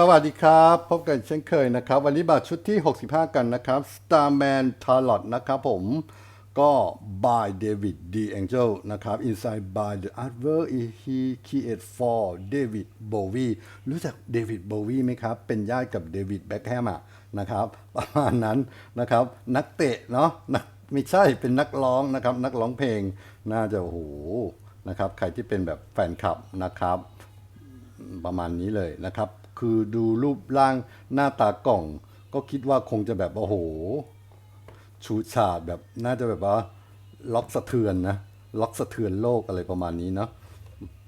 สวัสดีครับ พบกันเช่นเคยนะครับ วันนี้บัตรชุดที่ 65 กันนะครับ Starman Tarot นะครับผมก็ by David D Angel นะครับ Inside by the artwork he created for David Bowie รู้จัก David Bowie ไหมครับ เป็นญาติกับ David Beckham อะนะครับ ประมาณนั้นนะครับ นักเตะเนาะนักไม่ใช่เป็นนักร้องนะครับ นักร้องเพลงน่าจะโหนะครับ ใครที่เป็นแบบแฟนคลับนะครับ ประมาณนี้เลยนะครับ คือดูรูปร่างหน้าตากล่อง ก็คิดว่าคงจะแบบโอ้โห ชูชาดแบบน่าจะแบบว่าล็อกสะเทือนนะ ล็อกสะเทือนโลกอะไรประมาณนี้เนาะ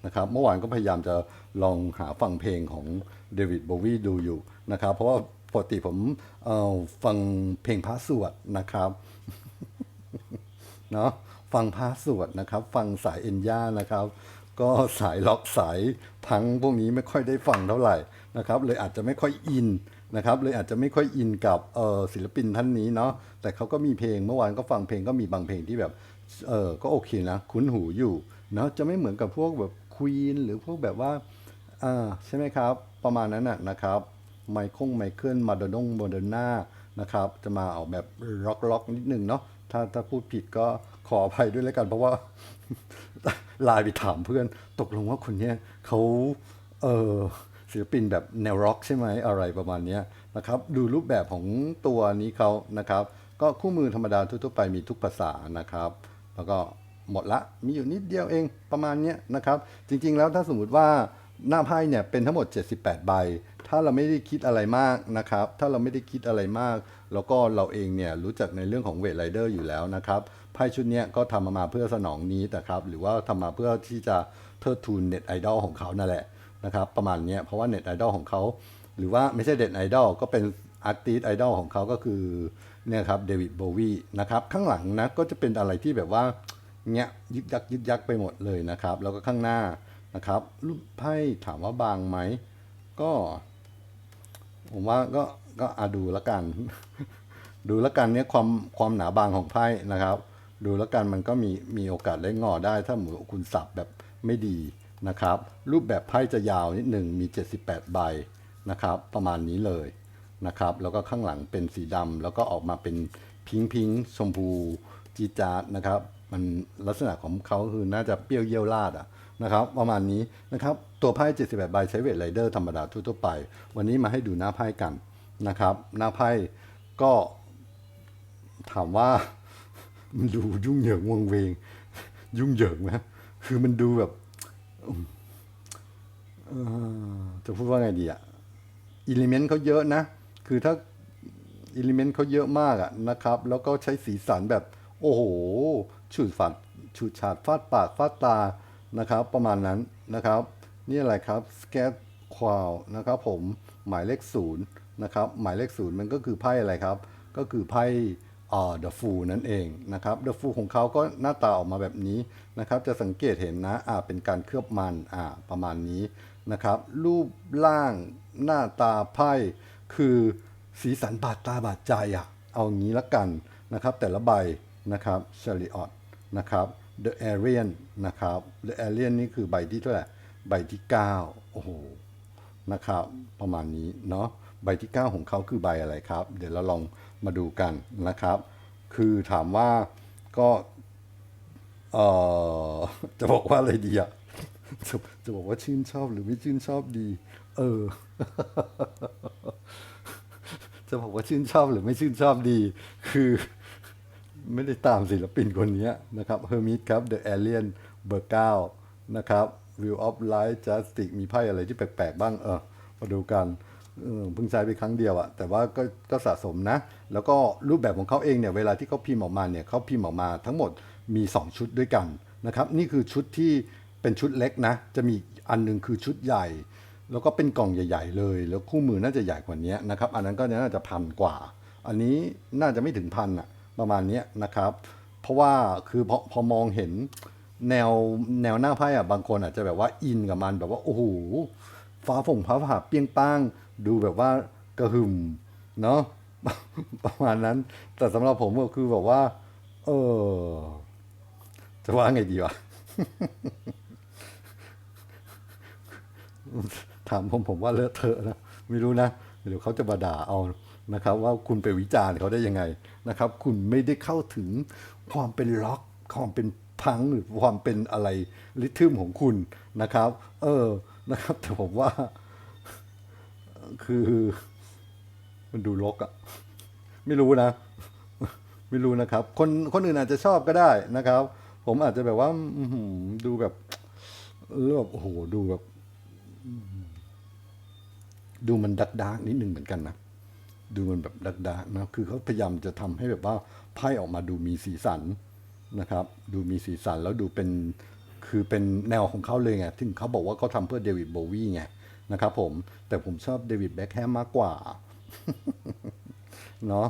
นะครับเมื่อวานก็พยายามจะลองหาฟังเพลงของเดวิดโบวีดูอยู่นะครับ เพราะว่าปกติผมเอ่อฟังเพลงพระสวดนะครับเนาะฟังพาสวดนะครับ ฟังสายเอ็นย่านะครับ ก็สายล็อกสายพังพวกนี้ไม่ค่อยได้ฟังเท่าไหร่ นะครับเลยอาจจะไม่ค่อยอินนะครับเลยอาจจะไม่ค่อยอินกับศิลปินท่านนี้เนาะแต่เขาก็มีเพลงเมื่อวานก็ฟังเพลงก็มีบางเพลงที่แบบเออก็โอเคนะคุ้นหูอยู่เนาะจะไม่เหมือนกับพวกแบบควีนหรือพวกแบบว่าอ่าใช่ไหมครับ ประมาณนั้นน่ะนะครับไมคงไมเคิลมาโดนงโมเดอร์นานะครับจะมาออกแบบร็อกล็อกนิดนึงเนาะถ้าถ้าพูดผิดก็ขออภัยด้วยแล้วกัน เพราะว่าไลน์ไปถามเพื่อนตกลงว่าคนเนี้ยเขาเออ ศิลปินแบบแนวร็อกใช่ไหมอะไรประมาณนี้นะครับดูรูปแบบของตัวนี้เขานะครับ ก็คู่มือธรรมดาทั่วๆไปมีทุกภาษานะครับ แล้วก็หมดละมีอยู่นิดเดียวเองประมาณนี้นะครับ จริงๆแล้วถ้าสมมุติว่าหน้าไพ่เนี่ยเป็นทั้งหมด 78 ใบ ถ้าเราไม่ได้คิดอะไรมากนะครับ ถ้าเราไม่ได้คิดอะไรมาก แล้วก็เราเองเนี่ยรู้จักในเรื่องของเวทไรเดอร์อยู่แล้วนะครับไพ่ชุดนี้ก็ทำมาเพื่อสนองนี้แต่ครับ หรือว่าทำมาเพื่อที่จะเทิดทูนเน็ตไอดอลของเขานั่นแหละ นะครับประมาณนี้เพราะว่าเน็ตไอดอลของเขา หรือว่าไม่ใช่เด็ดไอดอลก็เป็นอาร์ติสไอดอลของเขาก็คือเนี่ยครับเดวิดโบวีนะครับข้างหลังนะก็จะเป็นอะไรที่แบบว่าเนี้ยยึกยักยึกยักไปหมดเลยนะครับ แล้วก็ข้างหน้านะครับรูปไพ่ถามว่าบางไหมก็ ผมว่าก็ก็อาดูล้วกัน ดูล้วกันเนี่ยความความหนาบางของไพ่นะครับ ดูล้วกันมันก็มีมีโอกาสได้งอได้ถ้าหมูคุณสับแบบไม่ดี นะครับ รูปแบบไพ่จะยาวนิดหนึ่งมี 78 ใบนะครับ ประมาณนี้เลยนะครับ แล้วก็ข้างหลังเป็นสีดำแล้วก็ออกมาเป็นพิงพิงชมพูจีจาร์ดนะครับ มันลักษณะของเขาคือน่าจะเปรี้ยวเยี่ยวราดอะนะครับ ประมาณนี้นะครับ ตัวไพ่ 78 ใบใช้เวทไรเดอร์ธรรมดาทั่วๆไป วันนี้มาให้ดูหน้าไพ่กันนะครับ หน้าไพ่ก็ถามว่ามันดูยุ่งเหยิงวงเวง ยุ่งเหยิงไหมคือมันดูแบบ จะพูดว่าไงดีอะอิเลเมนต์เขาเยอะนะ คือถ้าอิเลเมนต์เขาเยอะมากอะนะครับ แล้วก็ใช้สีสันแบบ โอ้โหฉูดฝาดฉูดฉาดฟาดปากฟาดตานะครับ ประมาณนั้นนะครับ นี่อะไรครับสแกตควาวนะครับ ผมหมายเลขศูนย์นะครับ หมายเลขศูนย์มันก็คือไพ่อะไรครับ ก็คือไพ่ เอ่อ The Fool นั่นเองนะครับ The Fool ของเขาก็หน้าตาออกมาแบบนี้นะครับจะสังเกตเห็นนะอ่าเป็นการเคลือบมันอ่าประมาณนี้นะครับรูปร่างหน้าตาไพ่คือสีสันบาดตาบาดใจอะเอางี้ละกันนะครับแต่ละใบนะครับ Chariot นะครับ The Arian นะครับ The Arian นี่คือใบที่เท่าไหร่ใบที่ 9 โอ้โหนะครับประมาณนี้เนาะ ใบที่ 9 ของเขาคือใบอะไรครับ เดี๋ยวเราลองมาดูกันนะครับ คือถามว่าก็เออจะบอกว่าอะไรดีอะจะจะบอกว่าชื่นชอบหรือไม่ชื่นชอบดี เออ จะบอกว่าชื่นชอบหรือไม่ชื่นชอบดี คือ ไม่ได้ตามศิลปินคนนี้นะครับเฮอร์มิตครับ The Alien เบอร์9นะครับ View of Light Justice มีไพ่อะไรที่แปลกๆบ้าง เออ มาดูกัน เพิ่งใช้ไปครั้งเดียวอะแต่ว่าก็ก็สะสมนะ แล้วก็รูปแบบของเขาเองเนี่ยเวลาที่เขาพิมพ์ออกมาเนี่ยเขาพิมพ์ออกมาทั้งหมดมี 2 ชุดด้วยกันนะครับนี่คือชุดที่เป็นชุดเล็กนะ จะมีอันหนึงคือชุดใหญ่ แล้วก็เป็นกล่องใหญ่ ๆ เลย แล้วคู่มือน่าจะใหญ่กว่านี้นะครับอันนั้นก็น่าจะพันกว่า อันนี้น่าจะไม่ถึงพันอะประมาณนี้นะครับ เพราะว่าคือพอพอมองเห็นแนวแนวหน้าไพ่อะบางคนอาจจะแบบว่าอินกับมันแบบว่าโอ้โห ฟ้าฝงฟ้าผ่าเปี้ยงป้าง ดูแบบว่ากระหึ่มเนาะประมาณนั้น แต่สำหรับผมก็คือแบบว่า เออ จะว่าไงดีวะถามผมผมว่าเลอะเทอะนะไม่รู้นะเดี๋ยวเขาจะมาด่าเอานะครับ ว่าคุณไปวิจารณ์เขาได้ยังไงนะครับ คุณไม่ได้เข้าถึงความเป็นล็อกความเป็นพังหรือความเป็นอะไรริทึมของคุณนะครับ เออ นะครับ แต่ผมว่า คือมันดูลกอะไม่รู้นะ ไม่รู้นะครับ คนคนอื่นอาจจะชอบก็ได้นะครับ ผมอาจจะแบบว่าดูแบบเออแบบโอ้โหดูแบบ ดูมันดักดักนิดนึงเหมือนกันนะดูมันแบบดักดักนะคือเขาพยายามจะทำให้แบบว่าไพ่ออกมาดูมีสีสันนะครับ ดูมีสีสันแล้วดูเป็น คือเป็นแนวของเขาเลยไงที่เขาบอกว่าเขาทำเพื่อเดวิดโบวีไงนะครับผม แต่ผมชอบเดวิดแบ็คแฮมมากกว่า เนาะ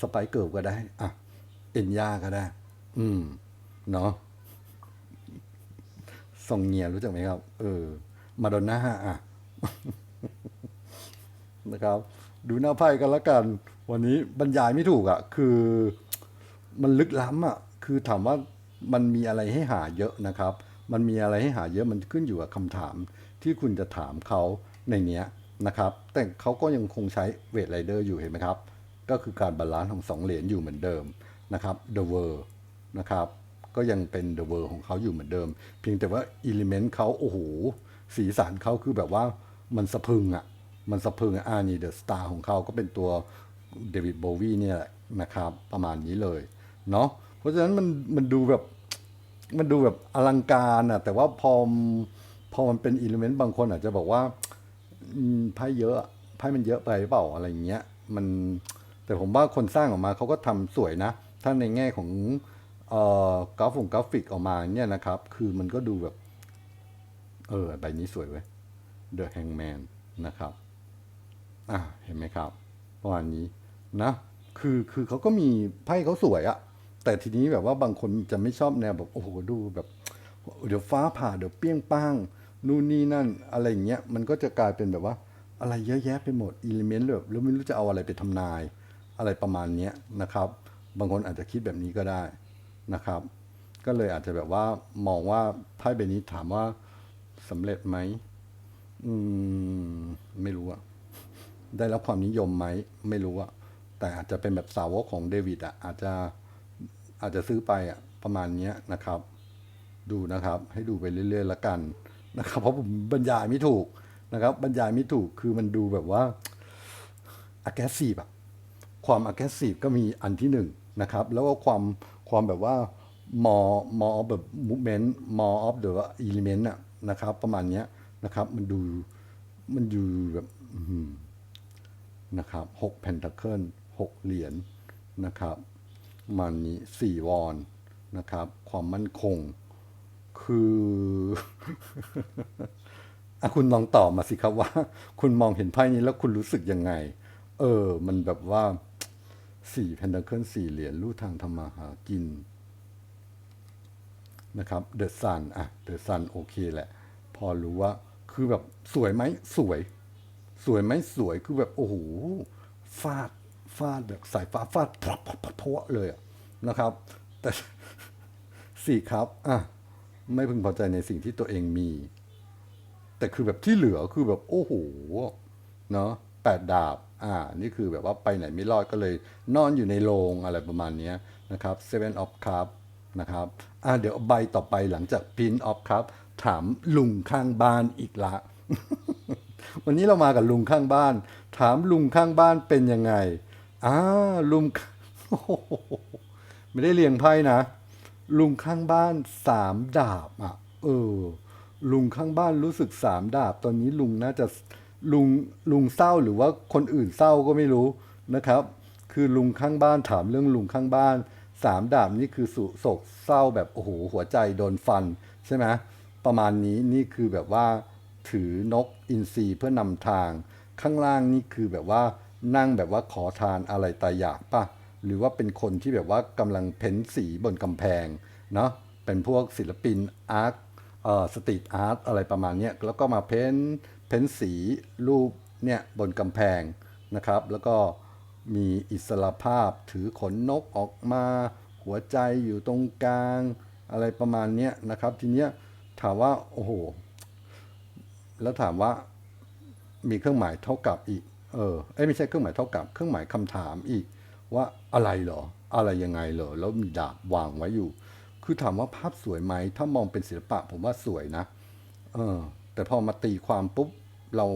สไปเกิร์ลก็ได้ อะ เอ็นยาก็ได้ อืม เนาะซองเงียรู้จักไหมครับ เออ มาดอนน่าอะ นะครับ ดูหน้าไพ่กันละกัน วันนี้บรรยายไม่ถูกอะ่ะ คือ มันลึกล้ำอะ่ะ คือถามว่า มันมีอะไรให้หาเยอะนะครับ มันมีอะไรให้หาเยอะมันขึ้นอยู่กับคำถามที่คุณจะถามเขาในเนี้ยนะครับ แต่เขาก็ยังคงใช้เวทไรเดอร์อยู่เห็นไหมครับ ก็คือการบาลานซ์ของสองเหรียญอยู่เหมือนเดิมนะครับ The World นะครับ ก็ยังเป็น The World ของเขาอยู่เหมือนเดิม เพียงแต่ว่าอิเลเมนต์เขาโอ้โหสีสันเขาคือแบบว่ามันสะพึงอะ่ะ มันสะพึงอะอ่านี่เดอะสตาร์ของเขาก็เป็นตัวเดวิดโบวีเนี่ยแหละนะครับ ประมาณนี้เลย เนาะเพราะฉะนั้นมันมันดูแบบ มันดูแบบอลังการอะแต่ว่าพอพอมันเป็นอิเลเมนต์บางคนอาจจะบอกว่าไพ่เยอะไพ่มันเยอะไปเปล่าอะไรอย่างเงี้ย มันแต่ผมว่าคนสร้างออกมาเขาก็ทำสวยนะ ถ้าในแง่ของเอ่อกราฟงกราฟิกออกมาเนี่ยนะครับ คือมันก็ดูแบบ เออใบนี้สวยเว้ย The Hangman นะครับ อะเห็นไหมครับประมาณนี้นะ คือคือเขาก็มีไพ่เขาสวยอะ แต่ทีนี้แบบว่าบางคนจะไม่ชอบแนวแบบโอ้โหดูแบบเดี๋ยวฟ้าผ่าเดี๋ยวเปี้ยงป้างนู่นนี่นั่นอะไรอย่างเงี้ยมันก็จะกลายเป็นแบบว่า อะไรเยอะแยะไปหมดอิเลเมนต์แบบแล้วไม่รู้จะเอาอะไรไปทำนาย อะไรประมาณเนี้ยนะครับ บางคนอาจจะคิดแบบนี้ก็ได้นะครับ ก็เลยอาจจะแบบว่ามองว่าไพ่ใบนี้ถามว่าสำเร็จไหมอืมไม่รู้อะได้รับความนิยมไหมไม่รู้อะแต่อาจจะเป็นแบบสาวกของเดวิดอะอาจจะ อาจจะซื้อไปอะประมาณเนี้ยนะครับ ดูนะครับ ให้ดูไปเรื่อยๆละกันนะครับ เพราะผมบรรยายไม่ถูกนะครับ บรรยายไม่ถูกคือมันดูแบบว่า aggressive อะความ aggressive ก็มีอันที่หนึ่งนะครับ แล้วก็ความความแบบว่า more more of แบบ movement more of the element อะนะครับ ประมาณเนี้ยนะครับ มันดูมันดูแบบนะครับหกเพนท c เคิลหกเหรียญนะครับ มันนี้สี่วอนนะครับ ความมั่นคง คืออะคุณลองตอบมาสิครับว่า คุณมองเห็นไพ่นี้แล้วคุณรู้สึกยังไง เออ มันแบบว่าสี่เพนท c เคิลสี่เหรียญลู่ทางทำมาหากิน นะครับเดอะซันอะเดอะซันโอเคแหละ พอรู้ว่า คือแบบสวยไหมสวย สวยไหมสวยคือแบบ โอ้โหฟาด ฟาดแบบสายฟ้าฟาดพลับพลับพลับพลับเลยอะนะครับ แต่สี่ครับอะไม่พึงพอใจในสิ่งที่ตัวเองมี แต่คือแบบที่เหลือคือแบบโอ้โหเนาะแปดดาบอ่านี่คือแบบว่าไปไหนไม่รอดก็เลยนอนอยู่ในโรงอะไรประมาณนี้นะครับ Seven of Cup นะครับอ่าเดี๋ยวใบต่อไปหลังจาก Pin of Cup ถามลุงข้างบ้านอีกละ วันนี้เรามากับลุงข้างบ้าน ถามลุงข้างบ้านเป็นยังไง อ่าลุงไม่ได้เรียงไพ่นะ ลุงข้างบ้านสามดาบอะ เออ ลุงข้างบ้านรู้สึกสามดาบ ตอนนี้ลุงน่าจะลุงลุงเศร้าหรือว่าคนอื่นเศร้าก็ไม่รู้นะครับ คือลุงข้างบ้านถามเรื่องลุงข้างบ้านสามดาบนี่คือสุโศกเศร้าแบบโอ้โหหัวใจโดนฟันใช่ไหมประมาณนี้นี่คือแบบว่า ถือนกอินทรีเพื่อนำทางข้างล่างนี่คือแบบว่า นั่งแบบว่าขอทานอะไรตายอยากป่ะ หรือว่าเป็นคนที่แบบว่ากำลังเพ้นสีบนกำแพงเนาะเป็นพวกศิลปินอาร์ตเอ่อสตรีทอาร์ตอะไรประมาณนี้แล้วก็มาเพ้นเพ้นสีรูปเนี่ยบนกำแพงนะครับ แล้วก็มีอิสระภาพถือขนนกออกมา หัวใจอยู่ตรงกลาง อะไรประมาณนี้นะครับ ทีเนี้ยถามว่า โอ้โห แล้วถามว่ามีเครื่องหมายเท่ากับอีก เออเอ้ไม่ใช่เครื่องหมายเท่ากับ เครื่องหมายคำถามอีกว่าอะไรเหรอ อะไรยังไงเหรอ แล้วมีดาบวางไว้อยู่ คือถามว่าภาพสวยไหม ถ้ามองเป็นศิลปะผมว่าสวยนะ เออ แต่พอมาตีความปุ๊บ เรา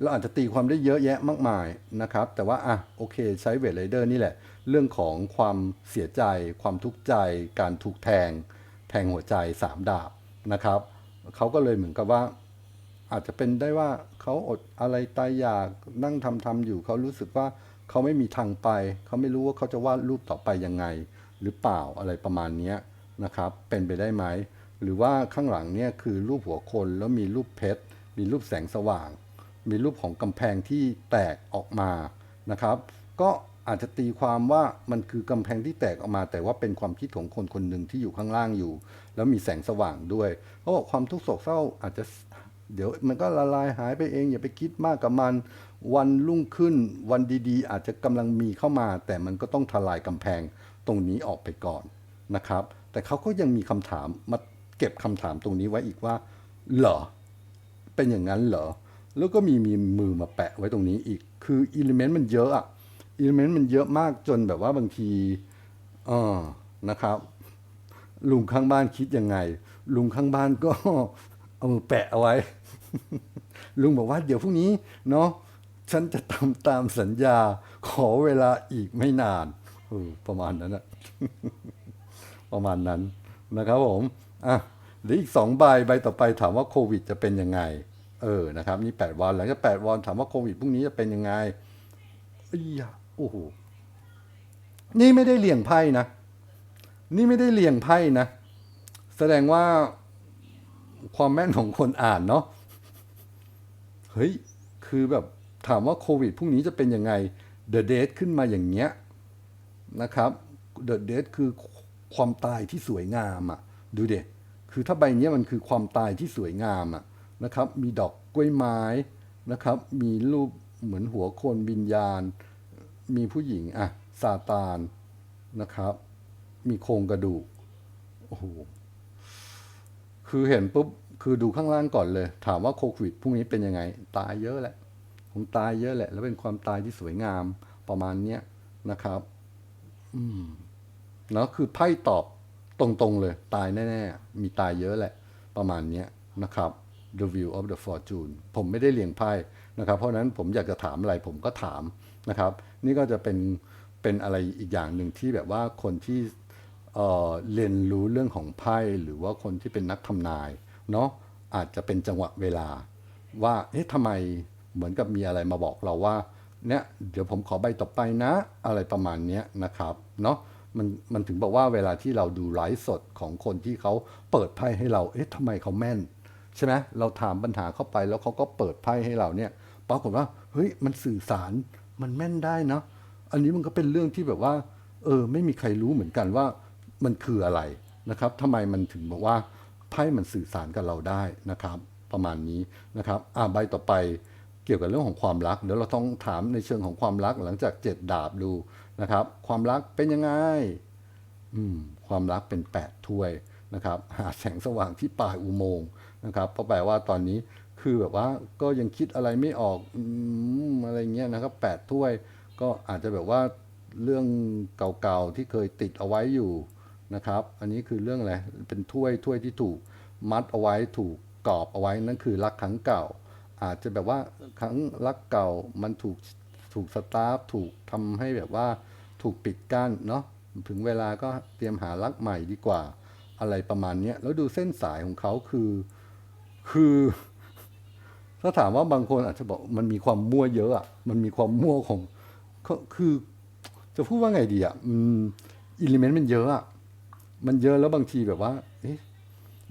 เราอาจจะตีความได้เยอะแยะมากมายนะครับ แต่ว่าอะโอเค ใช้เวทไรเดอร์นี่แหละ เรื่องของความเสียใจ ความทุกข์ใจ การถูกแทง แทงหัวใจสามดาบนะครับ เขาก็เลยเหมือนกับว่า อาจจะเป็นได้ว่าเขาอดอะไรตายอยากนั่งทำทำอยู่เขารู้สึกว่าเขาไม่มีทางไป เขาไม่รู้ว่าเขาจะวาดรูปต่อไปยังไง หรือเปล่าอะไรประมาณนี้นะครับ เป็นไปได้ไหมหรือว่าข้างหลังเนี่ยคือรูปหัวคนแล้วมีรูปเพชรมีรูปแสงสว่าง มีรูปของกำแพงที่แตกออกมานะครับ ก็อาจจะตีความว่ามันคือกำแพงที่แตกออกมา แต่ว่าเป็นความคิดของคนคนหนึ่งที่อยู่ข้างล่างอยู่ แล้วมีแสงสว่างด้วยเขาบอกความทุกข์โศกเศร้าอาจจะ เดี๋ยวมันก็ละลายหายไปเอง อย่าไปคิดมากกับมัน วันรุ่งขึ้นวันดีๆ อาจจะกำลังมีเข้ามา แต่มันก็ต้องทลายกำแพงตรงนี้ออกไปก่อนนะครับ แต่เขาก็ยังมีคำถามมาเก็บคำถามตรงนี้ไว้อีกว่า เหรอ เป็นอย่างนั้นเหรอ แล้วก็มีมีมือมาแปะไว้ตรงนี้อีก คืออิเลเมนต์มันเยอะอะอิเลเมนต์มันเยอะมากจนแบบว่าบางทีเออนะครับลุงข้างบ้านคิดยังไง ลุงข้างบ้านก็ เอามือแปะเอาไว้ ลุงบอกว่าเดี๋ยวพรุ่งนี้เนาะฉันจะทำตามสัญญาขอเวลาอีกไม่นานออประมาณนั้นอะประมาณนั้นนะครับผมอะหรืออีกสองใบใบต่อไปถามว่าโควิดจะเป็นยังไง เออนะครับ นี่แปดวันหลังจากแปดวันถามว่าโควิดพรุ่งนี้จะเป็นยังไงอ้ยอะโอ้โหนี่ไม่ได้เลี่ยงไพ่นะ นี่ไม่ได้เลี่ยงไพ่นะ แสดงว่า ความแม่นของคนอ่านเนาะเฮ้ย คือแบบถามว่าโควิดพรุ่งนี้จะเป็นยังไง The Date ขึ้นมาอย่างเงี้ยนะครับ The Date คือความตายที่สวยงามอะ่ะ ดูเด็คือถ้าใบเนี้ยมันคือความตายที่สวยงามอะ่ะนะครับ มีดอกกล้วยไม้นะครับ มีรูปเหมือนหัวคนวิญญาณ มีผู้หญิงอะซาตานนะครับ มีโครงกระดูกโอ้โห คือเห็นปุ๊บคือดูข้างล่างก่อนเลย ถามว่าโควิดพรุ่งนี้เป็นยังไง ตายเยอะแหละคงตายเยอะแหละ แล้วเป็นความตายที่สวยงามประมาณเนี้ยนะครับ อืมเนาะคือไพ่ตอบตรงๆเลย ตายแน่ๆ มีตายเยอะแหละ ประมาณเนี้ยนะครับ The View of the Fortune ผมไม่ได้เรียงไพ่นะครับ เพราะนั้นผมอยากจะถามอะไรผมก็ถามนะครับ นี่ก็จะเป็นเป็นอะไรอีกอย่างหนึ่งที่แบบว่าคนที่ เเรียนรู้เรื่องของไพ่หรือว่าคนที่เป็นนักทำนายเนาะอาจจะเป็นจังหวะเวลา ว่าเอ๊ะทำไมเหมือนกับมีอะไรมาบอกเราว่าเนี่ยเดี๋ยวผมขอใบต่อไปนะ อะไรประมาณนี้นะครับเนาะมันมันถึงบอกว่าเวลาที่เราดูไลฟ์สดของคนที่เขาเปิดไพ่ให้เราเอ๊ะทำไมเขาแม่น ใช่ไหมเราถามปัญหาเข้าไปแล้วเขาก็เปิดไพ่ให้เราเนี่ยปรากฏว่าเฮ้ยมันสื่อสารมันแม่นได้เนาะอันนี้มันก็เป็นเรื่องที่แบบว่าเออไม่มีใครรู้เหมือนกันว่า มันคืออะไรนะครับทำไมมันถึงบอกว่าไพ่มันสื่อสารกับเราได้นะครับ ประมาณนี้นะครับอ่าใบต่อไปเกี่ยวกับเรื่องของความรัก เดี๋ยวเราต้องถามในเชิงของความรักหลังจากเจ็ดดาบดูนะครับ ความรักเป็นยังไงอืมความรักเป็นแปดถ้วยนะครับ หาแสงสว่างที่ปลายอุโมงค์นะครับเพราะแปลว่าตอนนี้คือแบบว่าก็ยังคิดอะไรไม่ออกอืมอะไรเงี้ยนะครับแปดถ้วยก็อาจจะแบบว่าเรื่องเก่าๆที่เคยติดเอาไว้อยู่ นะครับ อันนี้คือเรื่องอะไร เป็นถ้วยถ้วยที่ถูกมัดเอาไว้ถูกกรอบเอาไว้นั่นคือรักครั้งเก่า อาจจะแบบว่าครั้งรักเก่ามันถูกถูกสตาร์ฟถูกทำให้แบบว่าถูกปิดกั้นเนาะถึงเวลาก็เตรียมหารักใหม่ดีกว่า อะไรประมาณนี้แล้วดูเส้นสายของเขาคือ คือถ้าถามว่าบางคนอาจจะบอกมันมีความมั่วเยอะอะมันมีความมั่วของคือจะพูดว่าไงดีอะอืมอิเลเมนต์มันเยอะอะ มันเยอะแล้วบางทีแบบว่า เอ๊ะ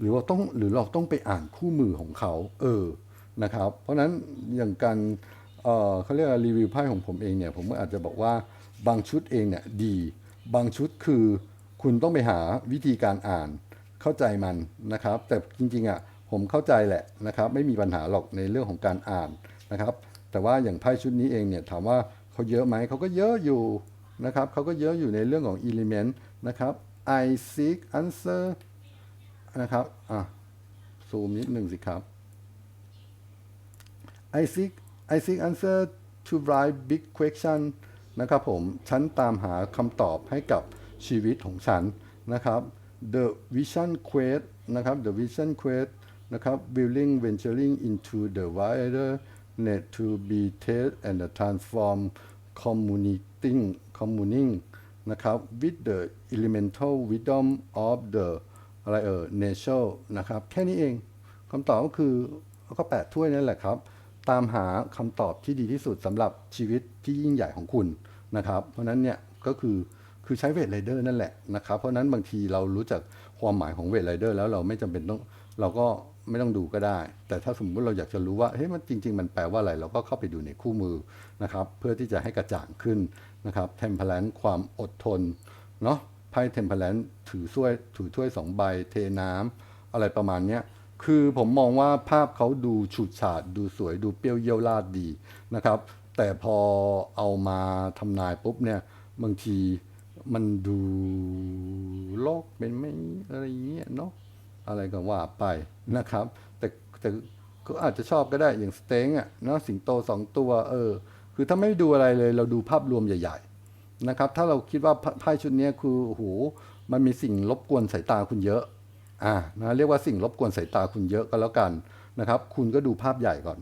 หรือว่าต้องหรือเราต้องไปอ่านคู่มือของเขา เออนะครับ เพราะนั้นอย่างการเออเขาเรียกว่ารีวิวไพ่ของผมเองเนี่ย ผมก็อาจจะบอกว่าบางชุดเองเนี่ยดี บางชุดคือคุณต้องไปหาวิธีการอ่านเข้าใจมันนะครับ แต่จริงๆอะผมเข้าใจแหละนะครับ ไม่มีปัญหาหรอกในเรื่องของการอ่านนะครับ แต่ว่าอย่างไพ่ชุดนี้เองเนี่ยถามว่าเขาเยอะไหมเขาก็เยอะอยู่นะครับเขาก็เยอะอยู่ในเรื่องของ element นะครับ I seek answer นะครับ อะ ซูมนิดหนึ่งสิครับ I seek I seek answer to right big question นะครับผม ฉันตามหาคำตอบให้กับชีวิตของฉันนะครับ The vision quest นะครับ The vision quest นะครับ willing venturing into the wider net to be test and transform communicating communing นะครับ with the elemental wisdom of the อะไรเออ nature นะครับ แค่นี้เองคำตอบก็คือก็แปดถ้วยนั่นแหละครับ ตามหาคำตอบที่ดีที่สุดสำหรับชีวิตที่ยิ่งใหญ่ของคุณนะครับ เพราะนั้นเนี่ยก็คือคือใช้เวทไรเดอร์นั่นแหละนะครับ เพราะฉะนั้นบางทีเรารู้จักความหมายของเวทไรเดอร์แล้วเราไม่จำเป็นต้องเราก็ ไม่ต้องดูก็ได้ แต่ถ้าสมมติเราอยากจะรู้ว่าเฮ้ยมันจริง ๆ มันแปลว่าอะไร เราก็เข้าไปดูในคู่มือนะครับ เพื่อที่จะให้กระจ่างขึ้นนะครับเทมเพลนความอดทนเนาะไพ่เทมเพลนถือถ้วยถือถ้วยสองใบเทน้ำอะไรประมาณเนี้ยคือผมมองว่าภาพเขาดูฉูดฉาดดูสวยดูเปรี้ยวเยี่ยวลาดดีนะครับ แต่พอเอามาทำนายปุ๊บเนี่ยบางทีมันดูโลกเป็นไม่อะไรเงี้ยเนาะ อะไรก็ว่าไปนะครับ แต่แต่ก็อาจจะชอบก็ได้อย่างสเต็งอะเนาะสิงโตสองตัวเออคือถ้าไม่ดูอะไรเลยเราดูภาพรวมใหญ่ ๆ นะครับ ถ้าเราคิดว่าไพ่ชุดนี้คือโอ้โหมันมีสิ่งรบกวนสายตาคุณเยอะอ่านะเรียกว่าสิ่งรบกวนสายตาคุณเยอะก็แล้วกันนะครับ คุณก็ดูภาพใหญ่ก่อน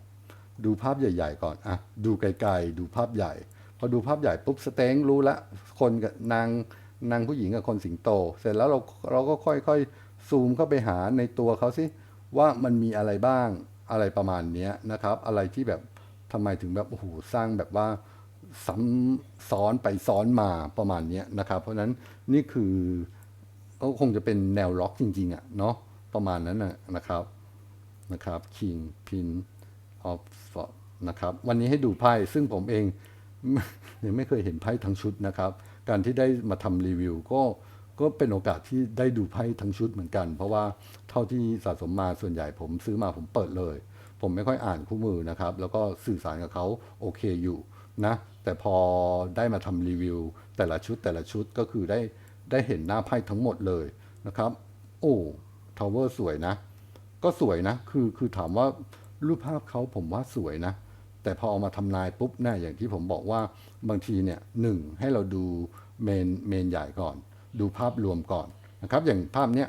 ดูภาพใหญ่ ๆ ก่อนอะดูไกลๆดูภาพใหญ่ พอดูภาพใหญ่ปุ๊บสเต็งรู้ละคนกับนางนางผู้หญิงกับคนสิงโต เสร็จแล้วเราเราก็ค่อยๆ ซูมเข้าไปหาในตัวเขาสิว่ามันมีอะไรบ้างอะไรประมาณนี้นะครับ อะไรที่แบบทำไมถึงแบบโอ้โหสร้างแบบว่าซ้ำซ้อนไปซ้อนมาประมาณนี้นะครับ เพราะนั้นนี่คือก็คงจะเป็นแนวล็อกจริงๆอะเนาะประมาณนั้นนะนะครับนะครับ King Pin of s w o r d นะครับ วันนี้ให้ดูไพ่ซึ่งผมเองยังไม่เคยเห็นไพ่ทั้งชุดนะครับ การที่ได้มาทำรีวิวก็ ก็เป็นโอกาสที่ได้ดูไพ่ทั้งชุดเหมือนกัน เพราะว่าเท่าที่สะสมมาส่วนใหญ่ผมซื้อมาผมเปิดเลย ผมไม่ค่อยอ่านคู่มือนะครับ แล้วก็สื่อสารกับเขาโอเคอยู่นะ แต่พอได้มาทำรีวิว แต่ละชุดแต่ละชุดก็คือได้ได้เห็นหน้าไพ่ทั้งหมดเลยนะครับ โอ้ทาวเวอร์สวยนะ ก็สวยนะ คือคือถามว่ารูปภาพเขาผมว่าสวยนะ แต่พอเอามาทำนายปุ๊บนี่อย่างที่ผมบอกว่าบางทีเนี่ยหนึ่งให้เราดูเมนเมนใหญ่ก่อน ดูภาพรวมก่อนนะครับ อย่างภาพเนี้ย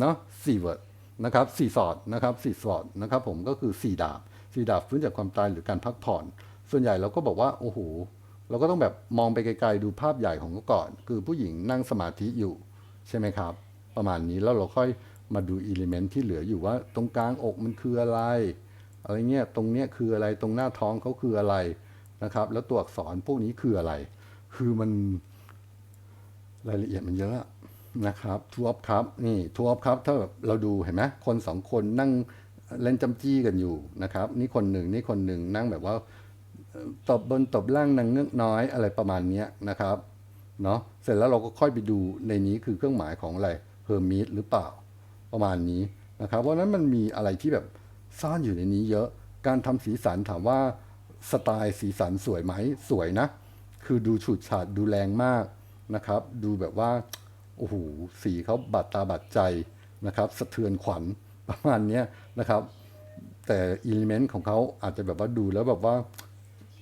เนาะสี่เวิร์ดนะครับสี่สอดนะครับสี่สอดนะครับผมก็คือสี่ดาบสี่ดาบฟื้นจากความตายหรือการพักผ่อน ส่วนใหญ่เราก็บอกว่าโอ้โหเราก็ต้องแบบมองไปไกลๆดูภาพใหญ่ของเขาก่อน คือผู้หญิงนั่งสมาธิอยู่ใช่ไหมครับ ประมาณนี้แล้วเราค่อยมาดูอิเลเมนต์ที่เหลืออยู่ว่า ตรงกลางอกมันคืออะไร อะไรเงี้ยตรงเนี้ยคืออะไรตรงหน้าท้องเขาคืออะไรนะครับ แล้วตัวอักษรพวกนี้คืออะไร คือมัน รายละเอียดมันเยอะนะครับทัวร์ครับนี่ทัวร์ครับถ้าแบบเราดูเห็นไหมคนสองคนนั่งเล่นจำจี้กันอยู่นะครับ นี่คนหนึ่งนี่คนหนึ่งนั่งแบบว่าตบบนตบล่างนางเงือกน้อยอะไรประมาณนี้นะครับเนาะเสร็จแล้วเราก็ค่อยไปดูในนี้คือเครื่องหมายของอะไรเฮอร์มิสหรือเปล่าประมาณนี้นะครับเพราะฉะนั้นมันมีอะไรที่แบบซ่อนอยู่ในนี้เยอะการทำสีสันถามว่าสไตล์สีสันสวยไหมสวยนะ คือดูฉูดฉาดดูแรงมาก นะครับ ดูแบบว่าโอ้โหสีเขาบาดตาบาดใจนะครับ สะเทือนขวัญประมาณนี้นะครับ แต่อิเลเมนต์ของเขาอาจจะแบบว่าดูแล้วแบบว่า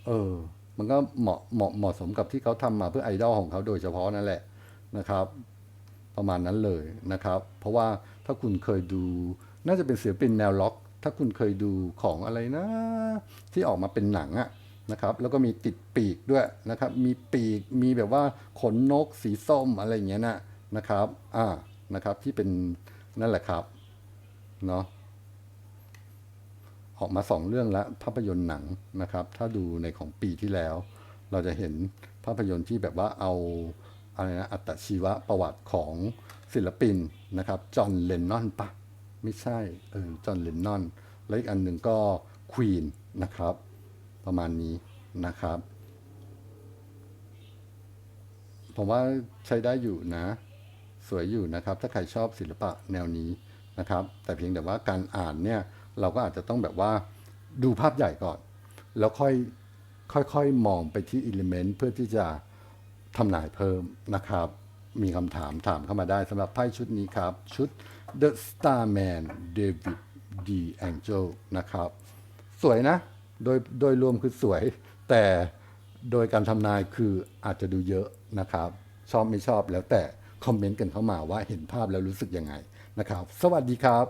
เออ มันก็เหมาะเหมาะเหมาะสมกับที่เขาทำมาเพื่อไอดอลของเขาโดยเฉพาะนั่นแหละนะครับ ประมาณนั้นเลยนะครับ เพราะว่าถ้าคุณเคยดู น่าจะเป็นศิลปินแนวล็อก ถ้าคุณเคยดูของอะไรนะ ที่ออกมาเป็นหนังอะ นะครับแล้วก็มีติดปีกด้วยนะครับ มีปีกมีแบบว่าขนนกสีส้มอะไรอย่างเงี้ยนะนะครับอ่านะครับที่เป็นนั่นแหละครับเนาะออกมาสองเรื่องล้วภาพยนตร์หนังนะครับ ถ้าดูในของปีที่แล้ว เราจะเห็นภาพยนตร์ที่แบบว่าเอาอะไรนะอัตชีวประวัติของศิลปินนะครับจอห์นเลนนอนปะไม่ใช่เออจอห์นเลนนอน แล้วอีกอันหนึ่งก็ควีนนะครับ ประมาณนี้นะครับ ผมว่าใช้ได้อยู่นะ สวยอยู่นะครับ ถ้าใครชอบศิลปะแนวนี้นะครับ แต่เพียงแต่ว่าการอ่านเนี่ย เราก็อาจจะต้องแบบว่าดูภาพใหญ่ก่อน แล้วค่อยค่อยๆ มองไปที่อิเลเมนต์เพื่อที่จะทำนายเพิ่มนะครับ มีคำถามถามเข้ามาได้สำหรับไพ่ชุดนี้ครับ ชุด The Starman David D Angel นะครับ สวยนะ โดยโดยรวมคือสวย แต่โดยการทำนายคืออาจจะดูเยอะนะครับ ชอบไม่ชอบแล้วแต่คอมเมนต์กันเข้ามาว่าเห็นภาพแล้วรู้สึกยังไงนะครับ สวัสดีครับ